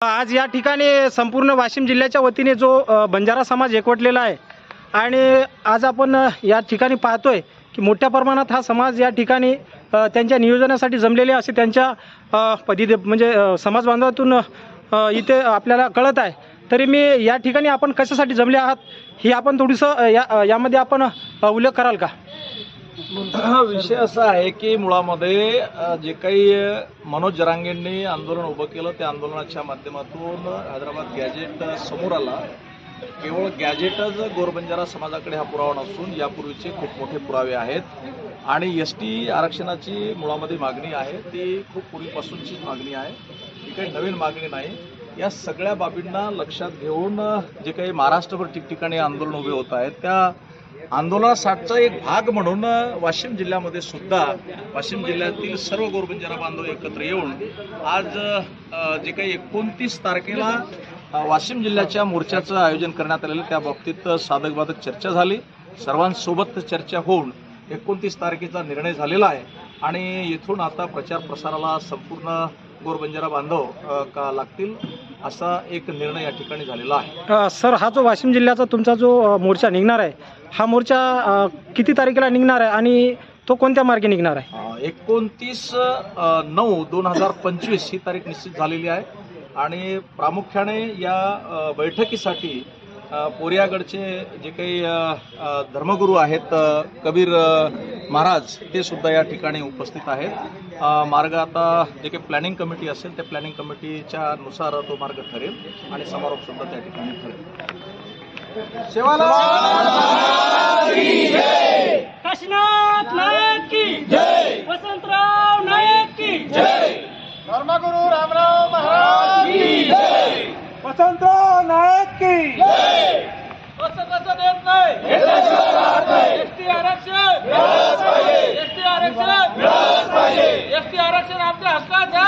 आज या ठिकाणी संपूर्ण वाशिम जिल्ह्याच्या वतीने जो बंजारा समाज एकवटलेला आहे आणि आज आपण या ठिकाणी पाहतोय की मोठ्या प्रमाणात हा समाज या ठिकाणी त्यांच्या नियोजनासाठी जमलेले असे त्यांच्या अ, पदी म्हणजे समाज बांधवातून इथे आपल्याला कळत आहे. तरी मी या ठिकाणी आपण कशासाठी जमले आहात ही आपण थोडंसं या यामध्ये आपण उल्लेख कराल का? विषय असा आहे की मुळामध्ये जे काही मनोज जरांगेंनी आंदोलन उभं केलं त्या आंदोलनाच्या माध्यमातून हैदराबाद गॅजेट समोर आला. केवळ गॅजेटच गोरबंजारा समाजाकडे हा पुरावा नसून यापूर्वीचे खूप मोठे पुरावे आहेत. आणि एस टी आरक्षणाची मुळामध्ये मागणी आहे. ती खूप पूर्वीपासूनचीच मागणी आहे. ही काही नवीन मागणी नाही. या सगळ्या बाबींना लक्षात घेऊन जे काही महाराष्ट्रभर ठिकठिकाणी आंदोलन उभे होत आहेत त्या आंदोलनासाठीचा एक भाग म्हणून वाशिम जिल्ह्यामध्ये सुद्धा वाशिम जिल्ह्यातील सर्व गोरबंजारा बांधव एकत्र येऊन आज जे काही एकोणतीस तारखेला वाशिम जिल्ह्याच्या मोर्चाचं आयोजन करण्यात आलेलं त्या बाबतीत साधक बाधक चर्चा झाली. सर्वांसोबत चर्चा होऊन एकोणतीस तारखेचा निर्णय झालेला आहे. आणि इथून आता प्रचार प्रसाराला संपूर्ण गोरबंजारा बांधव का लागतील असा एक निर्णय या ठिकाणी झालेला आहे. सर हा जो वाशिम जिल्ह्याचा तुमचा जो मोर्चा निघणार आहे हा मोर्चा अ, किती तारखेला निघणार आहे आणि तो कोणत्या मार्गे निघणार आहे? एकोणतीस नऊ दोन हजार पंचवीस ही तारीख निश्चित झालेली आहे. आणि प्रामुख्याने या अ, बैठकीसाठी अ, पोरियागडचे जे काही अ, अ, धर्मगुरू आहेत अ, कबीर अ, महाराज ते सुद्धा या ठिकाणी उपस्थित आहेत. अ, मार्ग आता जे काही प्लॅनिंग कमिटी असेल त्या प्लॅनिंग कमिटीच्या नुसार तो मार्ग ठरेल आणि समारोप सुद्धा त्या ठिकाणी ठरेल. काशीनाथ नायक की जय। वसंतराव नायक की जय। धर्मगुरु रामराव महाराज की जय। वसंतराव नायक की कसं कसं देत नाही? एसटी आरक्षण। एसटी आरक्षण। एसटी आरक्षण आमच्या हक्काचा